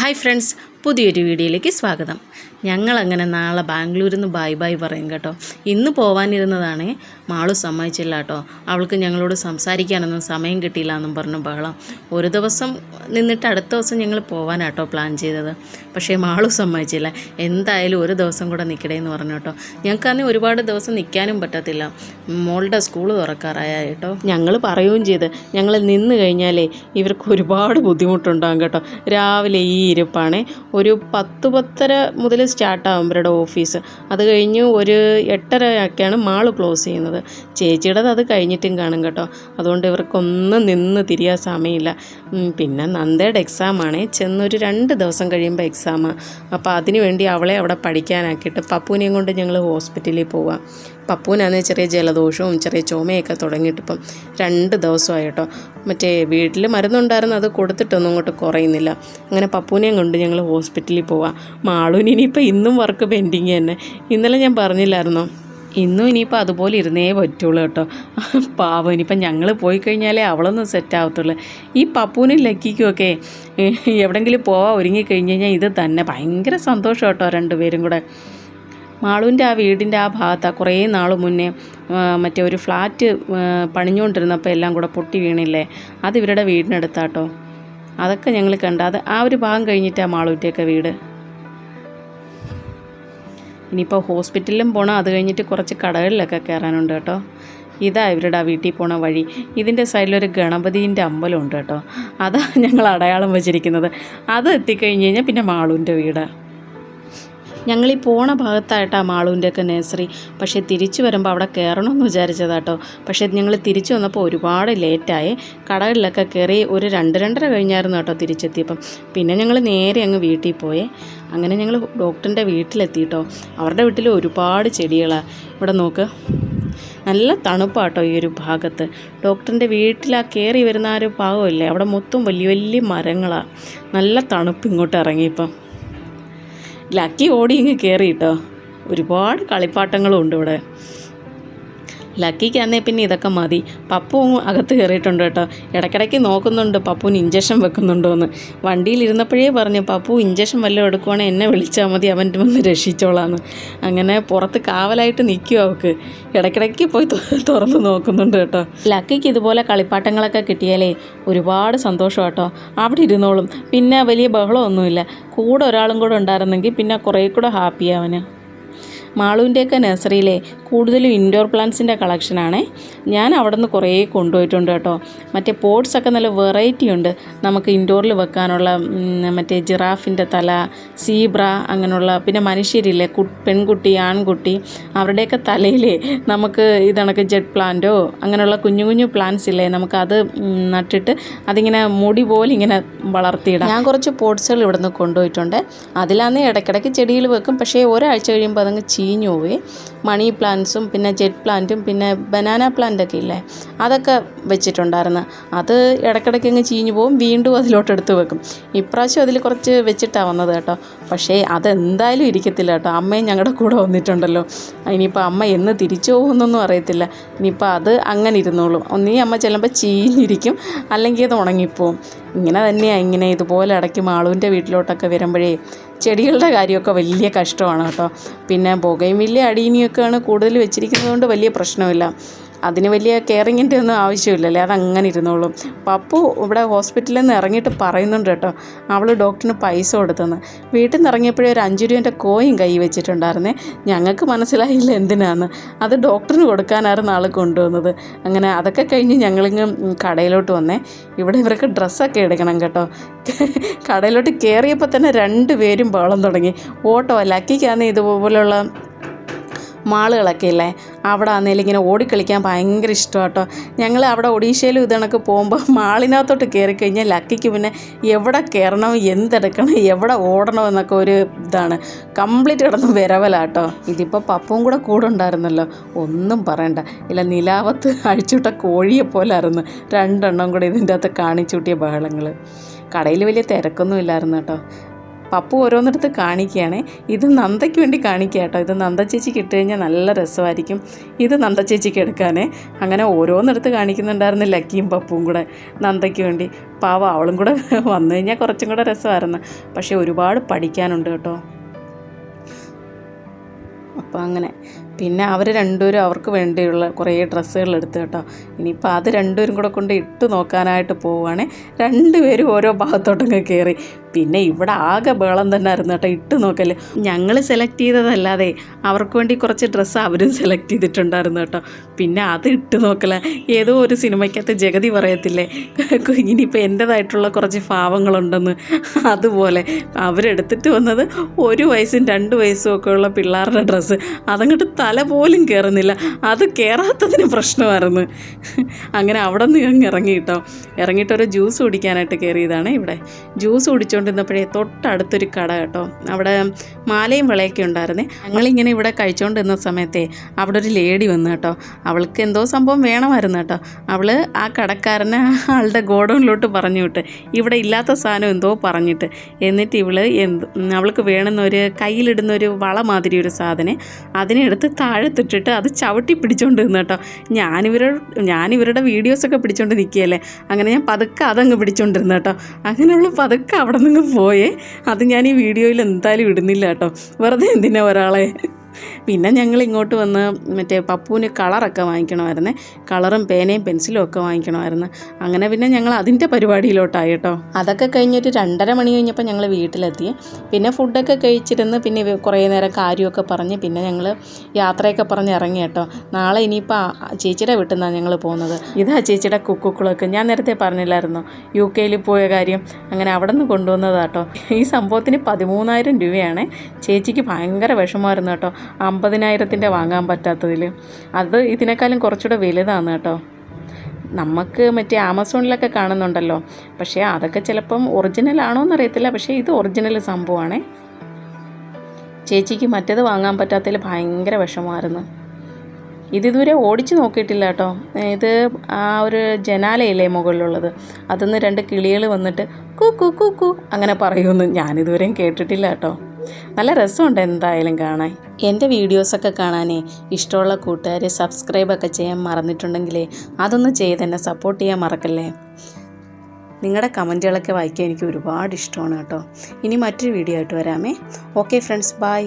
Hi friends പുതിയൊരു വീഡിയോയിലേക്ക് സ്വാഗതം. ഞങ്ങളങ്ങനെ നാളെ ബാംഗ്ലൂരിൽ നിന്ന് ബൈ ബൈ പറയും കേട്ടോ. ഇന്ന് പോവാനിരുന്നതാണ് മാളു സമ്മതിച്ചില്ല കേട്ടോ. അവൾക്ക് ഞങ്ങളോട് സംസാരിക്കാനൊന്നും സമയം കിട്ടിയില്ല എന്നും പറഞ്ഞു ബഹളം. ഒരു ദിവസം നിന്നിട്ട് അടുത്ത ദിവസം ഞങ്ങൾ പോവാനാട്ടോ പ്ലാൻ ചെയ്തത്. പക്ഷേ മാളു സമ്മതിച്ചില്ല. എന്തായാലും ഒരു ദിവസം കൂടെ നിൽക്കടേ എന്ന് പറഞ്ഞു കേട്ടോ. ഞങ്ങൾക്കന്ന് ഒരുപാട് ദിവസം നിൽക്കാനും പറ്റത്തില്ല. മോളുടെ സ്കൂൾ തുറക്കാറായ കേട്ടോ. ഞങ്ങൾ പറയുകയും ചെയ്ത് ഞങ്ങൾ നിന്ന് കഴിഞ്ഞാലേ ഇവർക്ക് ഒരുപാട് ബുദ്ധിമുട്ടുണ്ടാകും കേട്ടോ. രാവിലെ ഈ ഇരിപ്പാണ് ഒരു പത്ത് പത്തര മുതൽ സ്റ്റാർട്ടാകും ഇവരുടെ ഓഫീസ് അത് കഴിഞ്ഞ് ഒരു എട്ടര ഒക്കെയാണ് മാൾ ക്ലോസ് ചെയ്യുന്നത്. ചേച്ചിയുടേത് അത് കഴിഞ്ഞിട്ടും കാണും കേട്ടോ. അതുകൊണ്ട് ഇവർക്കൊന്നും നിന്ന് തിരിയാൻ സമയമില്ല. പിന്നെ നന്ദയുടെ എക്സാമാണേ ചെന്നൊരു രണ്ട് ദിവസം കഴിയുമ്പോൾ എക്സാം അപ്പോൾ അതിനുവേണ്ടി അവളെ അവിടെ പഠിക്കാനാക്കിയിട്ട് പപ്പൂനെയും കൊണ്ട് ഞങ്ങൾ ഹോസ്പിറ്റലിൽ പോവാം. പപ്പൂനാണെങ്കിൽ ചെറിയ ജലദോഷവും ചെറിയ ചുമയൊക്കെ തുടങ്ങിയിട്ടിപ്പം രണ്ട് ദിവസമായി കേട്ടോ. മറ്റേ വീട്ടിൽ മരുന്നുണ്ടായിരുന്നു അത് കൊടുത്തിട്ടൊന്നും അങ്ങോട്ട് കുറയുന്നില്ല. അങ്ങനെ പപ്പുവിനെയും കൊണ്ട് ഞങ്ങൾ ഹോസ്പിറ്റലിൽ പോവാം. മാളൂന് ഇനിയിപ്പോൾ ഇന്നും വർക്ക് പെൻഡിങ് തന്നെ. ഇന്നലെ ഞാൻ പറഞ്ഞില്ലായിരുന്നോ? ഇന്നും ഇനിയിപ്പോൾ അതുപോലെ ഇരുന്നേ പറ്റുള്ളൂ കേട്ടോ. പാവം ഇനിയിപ്പം ഞങ്ങൾ പോയി കഴിഞ്ഞാലേ അവളൊന്നും സെറ്റ് ആവത്തുള്ളൂ. ഈ പപ്പൂനും ലക്കിക്കുമൊക്കെ എവിടെയെങ്കിലും പോവാൻ ഒരുങ്ങിക്കഴിഞ്ഞ് കഴിഞ്ഞാൽ ഇത് തന്നെ. ഭയങ്കര സന്തോഷം കേട്ടോ രണ്ടുപേരും കൂടെ. മാളുവിന്റെ ആ വീടിന്റെ ആ ഭാഗത്ത് കുറേ നാൾ മുന്നേ മറ്റേ ഒരു ഫ്ലാറ്റ് പണിഞ്ഞുകൊണ്ടിരുന്നപ്പോൾ എല്ലാം കൂടെ പൊട്ടി വീണില്ലേ? അത് ഇവരുടെ വീടിനടുത്താട്ടോ. അതൊക്കെ ഞങ്ങൾ കണ്ട അത് ആ ഒരു ഭാഗം കഴിഞ്ഞിട്ടാണ് മാളുവിന്റെയൊക്കെ വീട്. ഇനിയിപ്പോൾ ഹോസ്പിറ്റലിലും പോകണം അത് കഴിഞ്ഞിട്ട് കുറച്ച് കടകളിലൊക്കെ കയറാനുണ്ട് കേട്ടോ. ഇതാ ഇവരുടെ ആ വീട്ടിൽ പോണ വഴി. ഇതിന്റെ സൈഡിലൊരു ഗണപതിന്റെ അമ്പലമുണ്ട് കേട്ടോ. അതാ ഞങ്ങൾ അടയാളം വെച്ചിരിക്കുന്നത്. അത് എത്തിക്കഴിഞ്ഞ് കഴിഞ്ഞാൽ പിന്നെ മാളുവിന്റെ വീട്. ഞങ്ങൾ ഈ പോണ ഭാഗത്തായിട്ടാണ് മാളൂന്റെയൊക്കെ നേഴ്സറി പക്ഷേ തിരിച്ചു വരുമ്പോൾ അവിടെ കയറണമെന്ന് വിചാരിച്ചതാട്ടോ പക്ഷേ ഞങ്ങൾ തിരിച്ചു വന്നപ്പോൾ ഒരുപാട് ലേറ്റായി കടകളിലൊക്കെ കയറി ഒരു രണ്ട് രണ്ടര കഴിഞ്ഞായിരുന്നു കേട്ടോ തിരിച്ചെത്തിയപ്പം. പിന്നെ ഞങ്ങൾ നേരെ അങ്ങ് വീട്ടിൽ പോയേ. അങ്ങനെ ഞങ്ങൾ ഡോക്ടറിന്റെ വീട്ടിലെത്തിയിട്ടോ അവരുടെ വീട്ടിൽ ഒരുപാട് ചെടികളാണ് ഇവിടെ നോക്ക്. നല്ല തണുപ്പാട്ടോ ഈ ഒരു ഭാഗത്ത്. ഡോക്ടറിന്റെ വീട്ടിൽ ആ കയറി വരുന്ന ആ ഒരു ഭാഗമില്ലേ അവിടെ മൊത്തം വലിയ വലിയ മരങ്ങളാണ് നല്ല തണുപ്പ് ഇങ്ങോട്ട് ഇറങ്ങിയപ്പം. ലക്കി ഓടി ഇങ്ങ് കയറി കേട്ടോ. ഒരുപാട് കളിപ്പാട്ടങ്ങളും ഉണ്ട് ഇവിടെ. ലക്കിക്ക് അന്നേ പിന്നെ ഇതൊക്കെ മതി. പപ്പുവും അകത്ത് കയറിയിട്ടുണ്ട് കേട്ടോ. ഇടയ്ക്കിടയ്ക്ക് നോക്കുന്നുണ്ട്. പപ്പുവിന് ഇഞ്ചക്ഷൻ വെക്കുന്നുണ്ടോ എന്ന് വണ്ടിയിൽ ഇരുന്നപ്പോഴേ പറഞ്ഞു പപ്പു ഇഞ്ചക്ഷൻ വല്ലതും എടുക്കുവാണെങ്കിൽ എന്നെ വിളിച്ചാൽ മതി അവൻ വന്ന് രക്ഷിച്ചോളാന്ന്. അങ്ങനെ പുറത്ത് കാവലായിട്ട് നിൽക്കും അവൾക്ക് ഇടയ്ക്കിടയ്ക്ക് പോയി തുറന്ന് നോക്കുന്നുണ്ട് കേട്ടോ. ലക്കിക്ക് ഇതുപോലെ കളിപ്പാട്ടങ്ങളൊക്കെ കിട്ടിയാലേ ഒരുപാട് സന്തോഷം കേട്ടോ. അവിടെ ഇരുന്നോളും. പിന്നെ വലിയ ബഹളമൊന്നുമില്ല. കൂടെ ഒരാളും കൂടെ ഉണ്ടായിരുന്നെങ്കിൽ പിന്നെ കുറേ കൂടെ ഹാപ്പിയാണ് അവന്. മാളുവിന്റെയൊക്കെ നഴ്സറിയിലെ കൂടുതലും ഇൻഡോർ പ്ലാന്റ്സിന്റെ കളക്ഷനാണ്. ഞാൻ അവിടെ നിന്ന് കുറേ കൊണ്ടുപോയിട്ടുണ്ട് കേട്ടോ. മറ്റേ പോട്ട്സ് ഒക്കെ നല്ല വെറൈറ്റി ഉണ്ട്. നമുക്ക് ഇൻഡോറിൽ വെക്കാനുള്ള മറ്റേ ജിറാഫിന്റെ തല സീബ്ര അങ്ങനെയുള്ള പിന്നെ മനുഷ്യരില്ലേ കു പെൺകുട്ടി ആൺകുട്ടി അവരുടെയൊക്കെ തലയിൽ നമുക്ക് ഇതണക്ക് ജെറ്റ് പ്ലാന്റോ അങ്ങനെയുള്ള കുഞ്ഞു കുഞ്ഞു പ്ലാന്റ്സ് ഇല്ലേ നമുക്കത് നട്ടിട്ട് അതിങ്ങനെ മുടി പോലെ ഇങ്ങനെ വളർത്തിയിടാം. ഞാൻ കുറച്ച് പോട്ട്സുകൾ നിന്ന് കൊണ്ടുപോയിട്ടുണ്ട്. അതിലാന്ന് ഇടയ്ക്കിടയ്ക്ക് ചെടിയിൽ വെക്കും. പക്ഷേ ഒരാഴ്ച കഴിയുമ്പോൾ അതങ്ങ് ചീഞ്ഞു പോയി മണി പ്ലാന്റ്സും പിന്നെ ജെറ്റ് പ്ലാന്റും പിന്നെ ബനാന പ്ലാന്റൊക്കെ ഇല്ലേ? അതൊക്കെ വെച്ചിട്ടുണ്ടായിരുന്നു. അത് ഇടയ്ക്കിടയ്ക്ക് അങ്ങ് ചീഞ്ഞു പോകും വീണ്ടും അതിലോട്ട് എടുത്ത് വെക്കും. ഇപ്രാവശ്യം അതിൽ കുറച്ച് വെച്ചിട്ടാണ് വന്നത് കേട്ടോ. പക്ഷേ അതെന്തായാലും ഇരിക്കത്തില്ല കേട്ടോ. അമ്മയും ഞങ്ങളുടെ കൂടെ വന്നിട്ടുണ്ടല്ലോ. ഇനിയിപ്പോൾ അമ്മ എന്ന് തിരിച്ചു പോകുന്നൊന്നും അറിയത്തില്ല. ഇനിയിപ്പോൾ അത് അങ്ങനെ ഇരുന്നോളും. ഒന്നീ അമ്മ ചെല്ലുമ്പോൾ ചീഞ്ഞിരിക്കും അല്ലെങ്കിൽ അത് ഉണങ്ങിപ്പോവും. ഇങ്ങനെ തന്നെയാണ് ഇങ്ങനെ ഇതുപോലെ ഇടയ്ക്ക് മാളുവിന്റെ വീട്ടിലോട്ടൊക്കെ വരുമ്പോഴേ. ചെടികളുടെ കാര്യമൊക്കെ വലിയ കഷ്ടമാണ് കേട്ടോ. പിന്നെ പുകയും വലിയ അടിയിനിയൊക്കെയാണ് കൂടുതൽ വെച്ചിരിക്കുന്നത് കൊണ്ട് വലിയ പ്രശ്നമില്ല. അതിന് വലിയ കെയറിങ്ങിന്റെ ഒന്നും ആവശ്യമില്ലല്ലേ അതങ്ങനെ ഇരുന്നോളും. പപ്പു ഇവിടെ ഹോസ്പിറ്റലിൽ നിന്ന് ഇറങ്ങിയിട്ട് പറയുന്നുണ്ട് കേട്ടോ. അവൾ ഡോക്ടറിന് പൈസ കൊടുത്തെന്ന്. വീട്ടിൽ നിന്ന് ഇറങ്ങിയപ്പോഴേ ഒരു അഞ്ച് രൂപേന്റെ കോയും കൈ വെച്ചിട്ടുണ്ടായിരുന്നേ. ഞങ്ങൾക്ക് മനസ്സിലായില്ല എന്തിനാന്ന്. അത് ഡോക്ടറിന് കൊടുക്കാനായിരുന്നു ആൾ കൊണ്ടുവന്നത്. അങ്ങനെ അതൊക്കെ കഴിഞ്ഞ് ഞങ്ങളിങ്ങ് കടയിലോട്ട് വന്നേ. ഇവിടെ ഇവർക്ക് ഡ്രസ്സൊക്കെ എടുക്കണം കേട്ടോ. കടയിലോട്ട് കയറിയപ്പോൾ തന്നെ രണ്ട് പേരും ബഹളം തുടങ്ങി. ഓട്ടോ ലക്കിക്കാന്ന് ഇതുപോലുള്ള മാളുകളൊക്കെ ഇല്ലേ? അവിടെ ആണെങ്കിലും ഇങ്ങനെ ഓടിക്കളിക്കാൻ ഭയങ്കര ഇഷ്ടമാണ് കേട്ടോ ഞങ്ങൾ അവിടെ ഒഡീഷയിലും ഇതണക്ക് പോകുമ്പോൾ മാളിനകത്തോട്ട് കയറി കഴിഞ്ഞാൽ ലക്കിക്ക് പിന്നെ എവിടെ കയറണം എന്തെടുക്കണം എവിടെ ഓടണം എന്നൊക്കെ ഒരു ഇതാണ്. കംപ്ലീറ്റ് കിടന്ന് വിരവലാട്ടോ. ഇതിപ്പോൾ പപ്പും കൂടെ കൂടെ ഉണ്ടായിരുന്നല്ലോ. ഒന്നും പറയണ്ട. ഇല്ല നിലാവത്ത് അഴിച്ചുവിട്ട കോഴിയെ പോലായിരുന്നു രണ്ടെണ്ണം കൂടെ ഇതിന്റെ അകത്ത് കാണിച്ചൂട്ടിയ ബഹളങ്ങൾ കടയിൽ വലിയ തിരക്കൊന്നും ഇല്ലായിരുന്നു കേട്ടോ. പപ്പു ഓരോന്നിടത്ത് കാണിക്കുകയാണ്. ഇത് നന്ദയ്ക്ക് വേണ്ടി കാണിക്കുക കേട്ടോ. ഇത് നന്ദ ചേച്ചിക്ക് ഇട്ട് കഴിഞ്ഞാൽ നല്ല രസമായിരിക്കും. ഇത് നന്ദ ചേച്ചിക്ക് എടുക്കാനേ. അങ്ങനെ ഓരോന്നിടത്ത് കാണിക്കുന്നുണ്ടായിരുന്നു ലക്കിയും പപ്പും കൂടെ നന്ദയ്ക്ക് വേണ്ടി. പാവ അവളും കൂടെ വന്നു കഴിഞ്ഞാൽ കുറച്ചും കൂടെ രസമായിരുന്നു. പക്ഷേ ഒരുപാട് പഠിക്കാനുണ്ട് കേട്ടോ. അപ്പോൾ അങ്ങനെ. പിന്നെ അവർ രണ്ടുപേരും അവർക്ക് വേണ്ടിയുള്ള കുറേ ഡ്രസ്സുകൾ എടുത്തു കേട്ടോ. ഇനിയിപ്പോൾ അത് രണ്ടുപേരും കൂടെ കൊണ്ട് ഇട്ട് നോക്കാനായിട്ട് പോവുകയാണെങ്കിൽ രണ്ടുപേരും ഓരോ ഭാഗത്തോട്ടങ്ങ് കയറി. പിന്നെ ഇവിടെ ആകെ ബേളം തന്നെ ആയിരുന്നു കേട്ടോ ഇട്ട് നോക്കൽ. ഞങ്ങൾ സെലക്ട് ചെയ്തതല്ലാതെ അവർക്ക് വേണ്ടി കുറച്ച് ഡ്രസ്സ് അവരും സെലക്ട് ചെയ്തിട്ടുണ്ടായിരുന്നു കേട്ടോ. പിന്നെ അത് ഇട്ട് നോക്കല. ഏതോ ഒരു സിനിമയ്ക്കകത്ത് ജഗതി പറയത്തില്ലേ ഇനിയിപ്പോൾ എന്റേതായിട്ടുള്ള കുറച്ച് ഭാവങ്ങളുണ്ടെന്ന്. അതുപോലെ അവരെടുത്തിട്ട് വന്നത് ഒരു വയസ്സും രണ്ട് വയസ്സും ഒക്കെ ഉള്ള പിള്ളേരുടെ ഡ്രസ്സ് അതങ്ങോട്ട് തല പോലും കയറുന്നില്ല അത് കയറാത്തതിന് പ്രശ്നമായിരുന്നു. അങ്ങനെ അവിടെ നിന്ന് ഇറങ്ങി കേട്ടോ. ഇറങ്ങിയിട്ട് ഒരു ജ്യൂസ് കുടിക്കാനായിട്ട് കയറിയതാണ് ഇവിടെ. ജ്യൂസ് കുടിച്ചുകൊണ്ടിരുന്നപ്പോഴേ തൊട്ടടുത്തൊരു കട കേട്ടോ. അവിടെ മാലയും വിളയൊക്കെ ഉണ്ടായിരുന്നേ. ഞങ്ങളിങ്ങനെ ഇവിടെ കഴിച്ചുകൊണ്ടിരുന്ന സമയത്തെ അവിടെ ഒരു ലേഡി വന്നു കേട്ടോ. അവൾക്ക് എന്തോ സംഭവം വേണമായിരുന്നു കേട്ടോ. അവൾ ആ കടക്കാരനെ ആളുടെ ഗോഡൗണിലോട്ട് പറഞ്ഞു വിട്ട് ഇവിടെ ഇല്ലാത്ത സാധനം എന്തോ പറഞ്ഞിട്ട്. എന്നിട്ട് ഇവൾ എന്ത് അവൾക്ക് വേണമെന്ന ഒരു കയ്യിലിടുന്ന ഒരു വള മാതിരി ഒരു സാധനം അതിനെടുത്ത് താഴത്തിട്ടിട്ട് അത് ചവിട്ടി പിടിച്ചോണ്ട് നിന്ന് കേട്ടോ. ഞാനിവരുടെ ഞാനിവരുടെ വീഡിയോസൊക്കെ പിടിച്ചോണ്ട് നിൽക്കുകയല്ലേ അങ്ങനെ ഞാൻ പതുക്കെ അതങ്ങ് പിടിച്ചോണ്ടിരുന്നു കേട്ടോ. അങ്ങനെയുള്ള പതുക്കെ അവിടെ നിന്ന് പോയേ. അത് ഞാൻ ഈ വീഡിയോയിൽ എന്തായാലും ഇടുന്നില്ല കേട്ടോ. വെറുതെ എന്തിനാ ഒരാളെ? പിന്നെ ഞങ്ങൾ ഇങ്ങോട്ട് വന്ന് മറ്റേ പപ്പുവിന് കളറൊക്കെ വാങ്ങിക്കണമായിരുന്നേ. കളറും പേനയും പെൻസിലും ഒക്കെ വാങ്ങിക്കണമായിരുന്നു. അങ്ങനെ പിന്നെ ഞങ്ങൾ അതിന്റെ പരിപാടിയിലോട്ടായി കേട്ടോ. അതൊക്കെ കഴിഞ്ഞിട്ട് രണ്ടര മണി കഴിഞ്ഞപ്പോൾ ഞങ്ങൾ വീട്ടിലെത്തി. പിന്നെ ഫുഡൊക്കെ കഴിച്ചിരുന്ന് പിന്നെ കുറേ നേരം കാര്യമൊക്കെ പറഞ്ഞ് പിന്നെ ഞങ്ങൾ യാത്രയൊക്കെ പറഞ്ഞ് ഇറങ്ങി കേട്ടോ. നാളെ ഇനിയിപ്പോൾ ചേച്ചിയുടെ വീട്ടിൽ നിന്നാണ് ഞങ്ങൾ പോകുന്നത്. ഇതാ ചേച്ചിയുടെ കുക്കുക്കളൊക്കെ ഞാൻ നേരത്തെ പറഞ്ഞില്ലായിരുന്നു? യു കെയിൽ പോയ കാര്യം. അങ്ങനെ അവിടെ നിന്ന് കൊണ്ടുവന്നതാട്ടോ ഈ സംഭവത്തിന് പതിമൂന്നായിരം രൂപയാണ്. ചേച്ചിക്ക് ഭയങ്കര വിഷമമായിരുന്നു കേട്ടോ. അമ്പതിനായിരത്തിന്റെ വാങ്ങാൻ പറ്റാത്തതിൽ അത് ഇതിനേക്കാളും കുറച്ചുകൂടെ വലുതാണ് കേട്ടോ. നമുക്ക് മറ്റേ ആമസോണിലൊക്കെ കാണുന്നുണ്ടല്ലോ. പക്ഷേ അതൊക്കെ ചിലപ്പം ഒറിജിനൽ ആണോ എന്നറിയത്തില്ല പക്ഷേ ഇത് ഒറിജിനൽ സംഭവമാണേ. ചേച്ചിക്ക് മറ്റേത് വാങ്ങാൻ പറ്റാത്തതിൽ ഭയങ്കര വിഷമമായിരുന്നു. ഇതിതുവരെ ഓടിച്ച് നോക്കിയിട്ടില്ല കേട്ടോ. ഇത് ആ ഒരു ജനാലയില്ലേ മുകളിലുള്ളത്. അതിന്ന് രണ്ട് കിളികൾ വന്നിട്ട് കു കു കു കു അങ്ങനെ പറയുമെന്ന് ഞാനിതുവരെയും കേട്ടിട്ടില്ല കേട്ടോ. നല്ല രസമുണ്ട് എന്തായാലും കാണാൻ. എന്റെ വീഡിയോസൊക്കെ കാണാനേ ഇഷ്ടമുള്ള കൂട്ടുകാർ സബ്സ്ക്രൈബൊക്കെ ചെയ്യാൻ മറന്നിട്ടുണ്ടെങ്കിലേ അതൊന്ന് ചെയ്ത് എന്നെ സപ്പോർട്ട് ചെയ്യാൻ മറക്കല്ലേ? നിങ്ങളുടെ കമന്റുകളൊക്കെ വായിക്കാൻ എനിക്ക് ഒരുപാട് ഇഷ്ടമാണ് കേട്ടോ. ഇനി മറ്റൊരു വീഡിയോ ആയിട്ട് വരാമേ. Okay friends bye